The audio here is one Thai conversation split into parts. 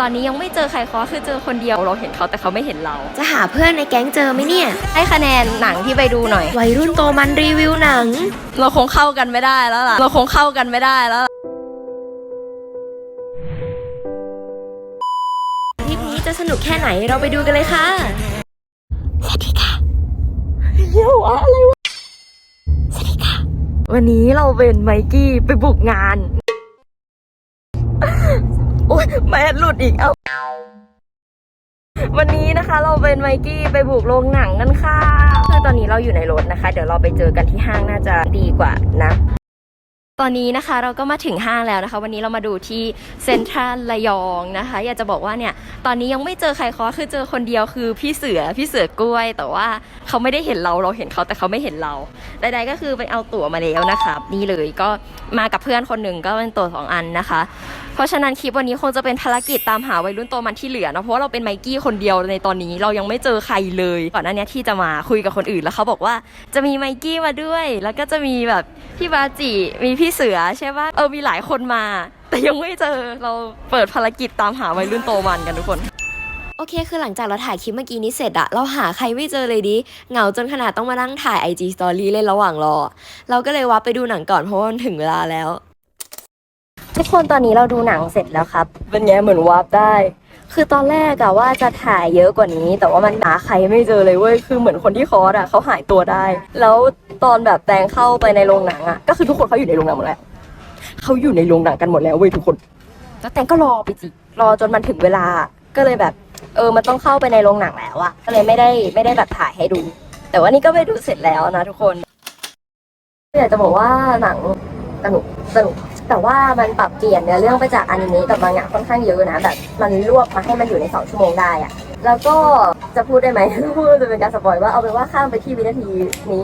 ตอนนี้ยังไม่เจอใครคอคือเจอคนเดียวเราเห็นเขาแต่เขาไม่เห็นเรา จะหาเพื่อนในแก๊งเจอไหมเนี่ย ให้คะแนนหนังที่ไปดูหน่อย วัยรุ่นโตมันรีวิวหนัง เราคงเข้ากันไม่ได้แล้วล่ะ เราคงเข้ากันไม่ได้แล้วล่ะคลิปนี้จะสนุกแค่ไหนเราไปดูกันเลยค่ะ สวัสดีค่ะเยี่ยวอะไรวะ สวัสดีค่ะ วันนี้เราเป็นไมกี้ไปบุกงาน โอ๊ยแมสหลุดอีกเอาวันนี้นะคะเราเป็นไมกี้ไปบุกโรงหนังกันค่ะ คือตอนนี้เราอยู่ในรถนะคะ เดี๋ยวเราไปเจอกันที่ห้างน่าจะดีกว่านะ ตอนนี้นะคะเราก็มาถึงห้างแล้วนะคะ วันนี้เรามาดูที่เซ็นทรัลระยองนะคะ อยากจะบอกว่าเนี่ย ตอนนี้ยังไม่เจอใครคอคือเจอคนเดียวคือพี่เสือพี่เสือกล้วย แต่ว่า เขาไม่ได้เห็นเราเราเห็นเขาแต่เขาไม่เห็นเราใดๆก็คือไปเอาตั๋วมาแล้วนะคะนี่เลยก็มากับเพื่อนคนหนึ่งก็เป็นตั๋วสองอันนะคะ เพราะฉะนั้นคลิปวันนี้คงจะเป็นภารกิจตามหาวัยรุ่นโตมันที่เหลือนะเพราะว่าเราเป็นไมกี้คนเดียวในตอนนี้เรายังไม่เจอใครเลยก่อนหน้านี้ที่จะมาคุยกับคนอื่นแล้วเขาบอกว่าจะมีไมกี้มาด้วย แล้วก็จะมีแบบพี่บาจิมีพี่เสือใช่ปะเออมีหลายคนมา แต่ยังไม่เจอเราเปิดภารกิจตามหาวัยรุ่นโตมันกันทุกคน โอเค คือหลังจากเราถ่ายคลิปเมื่อกี้นี้เสร็จอะเราหาใครไม่เจอเลยดิ เหงาจนขนาดต้องมานั่งถ่าย IG Story เล่นระหว่างรอ เราก็เลยวับไปดูหนังก่อนเพราะว่ามันถึงเวลาแล้ว ทุกคนตอนนี้เราดูหนังเสร็จแล้วครับ เป็นไงเหมือนวาร์ปได้ คือตอนแรกอะว่าจะถ่ายเยอะกว่านี้ แต่ว่ามันหาใครไม่เจอเลยเว้ย คือเหมือนคนที่คอร์สอะเขาหายตัวได้ แล้วตอนแบบแตงเข้าไปในโรงหนังอะก็คือทุกคนเขาอยู่ในโรงหนังหมดแล้วเขาอยู่ในโรงหนังกันหมดแล้วเว้ยทุกคน แล้วแตงก็รอไปจิรอจนมันถึงเวลา ก็เลยแบบ เออมันต้องเข้าไปในโรงหนังแล้วอะก็เลยไม่ได้ไม่ได้แบบถ่ายให้ดู แต่ว่านี่ก็ไปดูเสร็จแล้วนะทุกคนอยากจะบอกว่าหนังสนุกสนุกแต่ว่ามันปรับเปลี่ยนเนื้อเรื่องไปจากอนิเมะกับมังงะค่อนข้างเยอะนะแบบมันรวบมาให้มันอยู่ใน2ชั่วโมงได้อะแล้วก็จะพูดได้ไหมพูดจะเป็นการสปอยว่าเอาเป็นว่าข้ามไปที่วินาทีนี้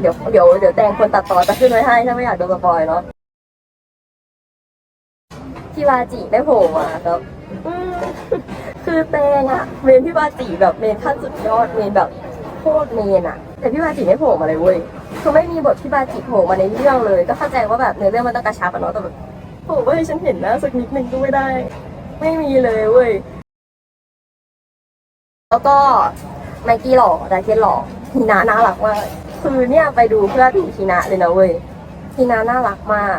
เดี๋ยวเดี๋ยวเดี๋ยวแตงคนตัดต่อจะขึ้นไว้ให้ถ้าไม่อยากโดนสปอยเนาะพี่วาจิไม่โผล่มาครับ คือแตงอะเมนพี่วาจิแบบเมนขั้นสุดยอดเมนแบบโคตรเมนอะแต่พี่วาจิไม่โผล่มาเลยเว้ยคือไม่มีบทที่บาจิโผล่มาในเรื่องเลย ก็เข้าใจว่าแบบเนื้อเรื่องมันต้องกระชับอะเนาะแต่แบบโผล่ว่าให้ฉันเห็นหนะสักนิดนึงก็ไม่ได้ ไม่มีเลยเว้ยแล้วก็ไมกี้หล่อดาเคนหล่อทีนาน่ารักมากคือเนี่ยไปดูเพื่อดูทีนาเลยนะเว้ยทีนาน่ารักมาก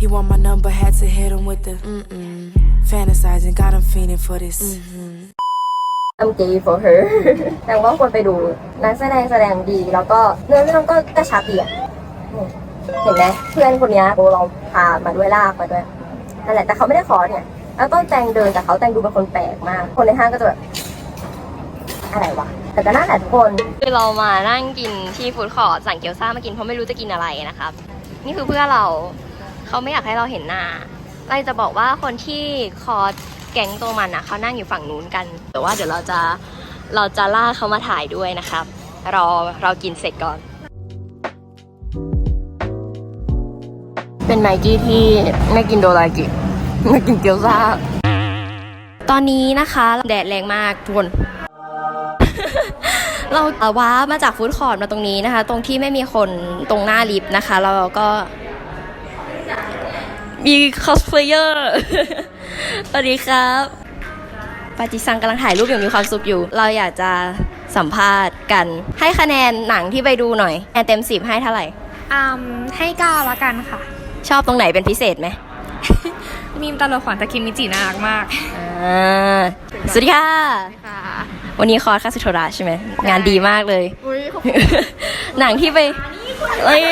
He want my number, had to hit him with the mm-mm. Fantasizing, got him fiending for this. Mm-hmm. I'm gay for her แต่ว่าควรไปดูนักแสดงแสดงดี แล้วก็เนื้อเรื่องก็กระชับดีอะนี่เห็นไหมเพื่อนคนเนี้ยโบเราพามาด้วยลากมาด้วยนั่นแหละแต่เขาไม่ได้ขอเนี่ยแล้วต้นแตงเดินแต่เขาแตงดูเป็นคนแปลกมาก คนในห้างก็จะแบบอะไรวะแต่ก็น่าแหละทุกคนคือเรามานั่งกินที่ฟู้ดคอร์ทสั่งเกี๊ยวซ่ามากินเพราะไม่รู้จะกินอะไรนะครับ นี่คือเพื่อนเราเขาไม่อยากให้เราเห็นหน้า ไล่จะบอกว่าคนที่คอร์สแก๊งตัวมันอะเขานั่งอยู่ฝั่งนู้นกัน แต่ว่าเดี๋ยวเราจะเราจะล่าเขามาถ่ายด้วยนะครับ รอเรากินเสร็จก่อน เป็นไมกี้ที่ไม่กินโดรากิไม่กินเกี๊ยวซ่า ตอนนี้นะคะ แดดแรงมากทุกคน เราว้ามาจากฟู้ดคอร์ทมาตรงนี้นะคะ ตรงที่ไม่มีคนตรงหน้าลิฟต์นะคะ แล้วเราก็ มีคอสเพลเยอร์ สวัสดีครับปาจิซังกำลังถ่ายรูปอย่างมีความสุขอยู่ เราอยากจะสัมภาษณ์กัน ให้คะแนนหนังที่ไปดูหน่อยแอนเต็มสิบให้เท่าไหร่ อืมให้เก้าละกันค่ะ ชอบตรงไหนเป็นพิเศษไหมมีมตลกของตะคิมิจิน่ารักมากอ่าสวัสดีค่ะ ค่ะวันนี้คอร์สคาสุโทระใช่ไหม งานดีมากเลย อุ้ยหนังที่ไปเอ้ย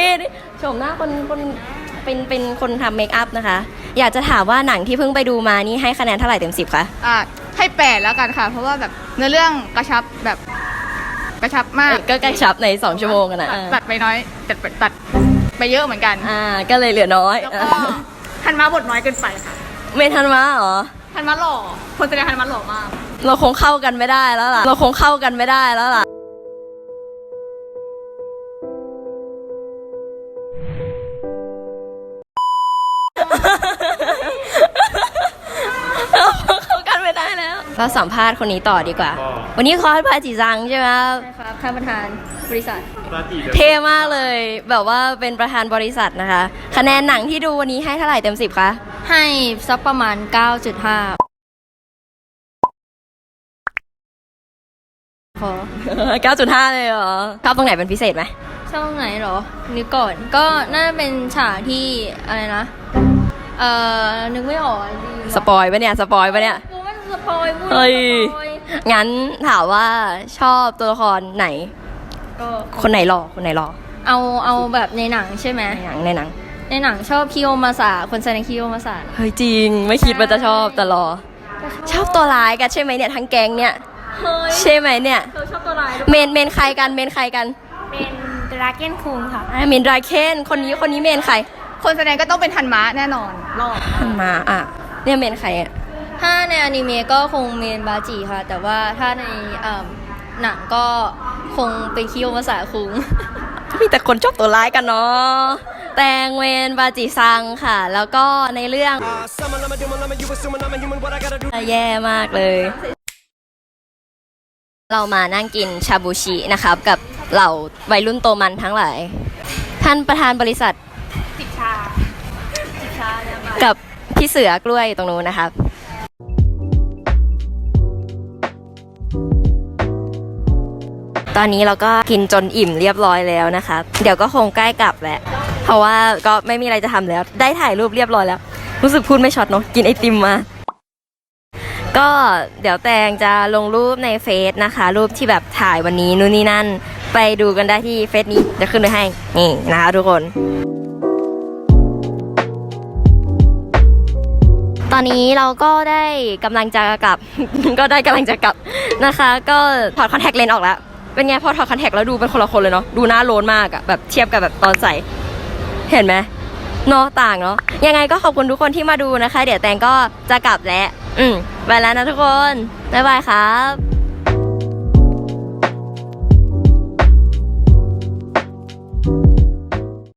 ชมหน้าคนคน เป็นเป็นคนทำเมคอัพนะคะ อยากจะถามว่าหนังที่เพิ่งไปดูมานี่ให้คะแนนเท่าไหร่เต็มสิบคะ อ่าให้แปดแล้วกันค่ะ เพราะว่าแบบเนื้อเรื่องกระชับแบบกระชับมากก็กระชับใน2ชั่วโมงกันนะตัดตัดไปน้อยตัดไปตัดไปเยอะเหมือนกันอ่าก็เลยเหลือน้อยแล้วก็ทันมาบทน้อยเกินไปค่ะเมทันมาเหรอทันมาหล่อคนแสดงทันมาหล่อมาก เราคงเข้ากันไม่ได้แล้วล่ะ เราคงเข้ากันไม่ได้แล้วล่ะ เราสัมภาษณ์คนนี้ต่อดีกว่า วันนี้คอร์สพาจิจังใช่ไหมใช่ครับท่านประธานบริษัท เท่มากเลย แบบว่าเป็นประธานบริษัทนะคะ คะแนนหนังที่ดูวันนี้ให้เท่าไหร่เต็มสิบคะให้สักประมาณ 9.5 พอ 9.5 เลยเหรอชอบตรงไหนเป็นพิเศษไหมาตรงไหนเหรอ นึกก่อน ก็น่าเป็นฉากที่อะไรนะ เอ่อ นึกไม่ออกจริสปอยปะเนี่ยสปอยปะเนี่ย สปอยพูดเฮ้ยสปอยงั้นถามว่าชอบตัวละครไหน ก็คนไหนหล่อคนไหนหล่อเอาเอาแบบในหนังใช่ไหมในหนังในหนัง ในหนังชอบคิโอมาสาคนแสดงคิโอมาสาเฮ้ยจริง ไม่คิดว่าจะชอบแต่หล่อชอบตัวร้ายกันใช่ไหมเนี่ยทั้งแก๊งเนี่ย เฮ้ยใช่ไหมเนี่ย เธอชอบตัวร้ายเมนเมนใครกันเมนใครกันเป็นดราก้นคุงค่ะ อะเมนดราเคนคนนี้คนนี้เมนใครคนแสดงก็ต้องเป็นทันมะแน่นอนรอบ มาอะเนี่ยเมนใครอะ ถ้าในอนิเมะก็คงเมนบาจิค่ะ แต่ว่าถ้าในเอิ่มหนังก็คงเป็นคิโอมาสาคุงมีแต่คนชอบตัวร้ายกันเนาะแตงเวนบาจิซังค่ะ แล้วก็ในเรื่องแย่มากเลย เรามานั่งกินชาบูชินะครับ กับเหล่าวัยรุ่นโตมันทั้งหลาย ท่านประธานบริษัท กับพี่เสือกล้วยตรงนู้นนะครับ ตอนนี้เราก็กินจนอิ่มเรียบร้อยแล้วนะครับเดี๋ยวก็คงใกล้กลับแหละเพราะว่าก็ไม่มีอะไรจะทำแล้ว ได้ถ่ายรูปเรียบร้อยแล้ว รู้สึกพูดไม่ช็อตเนาะกินไอติมมาก็เดี๋ยวแตงจะลงรูปในเฟซนะคะ รูปที่แบบถ่ายวันนี้นู่นนี่นั่น ไปดูกันได้ที่เฟซนี้จะขึ้นไว้ให้ นี่นะคะทุกคน ตอนนี้เราก็ได้กำลังจะกลับ ก็ได้กำลังจะกลับนะคะ ก็ถอดคอนแทคเลนส์ออกแล้ว เป็นไงพอถอดคอนแทคแล้วดูเป็นคนละคนเลยเนาะดูหน้าโลนมากอะแบบเทียบกับแบบตอนใส่เห็นไหมเนาะต่างเนาะยังไงก็ขอบคุณทุกคนที่มาดูนะคะ เดี๋ยวแตงก็จะกลับแล้วอืมไปแล้วนะทุกคนบ๊ายบายครับ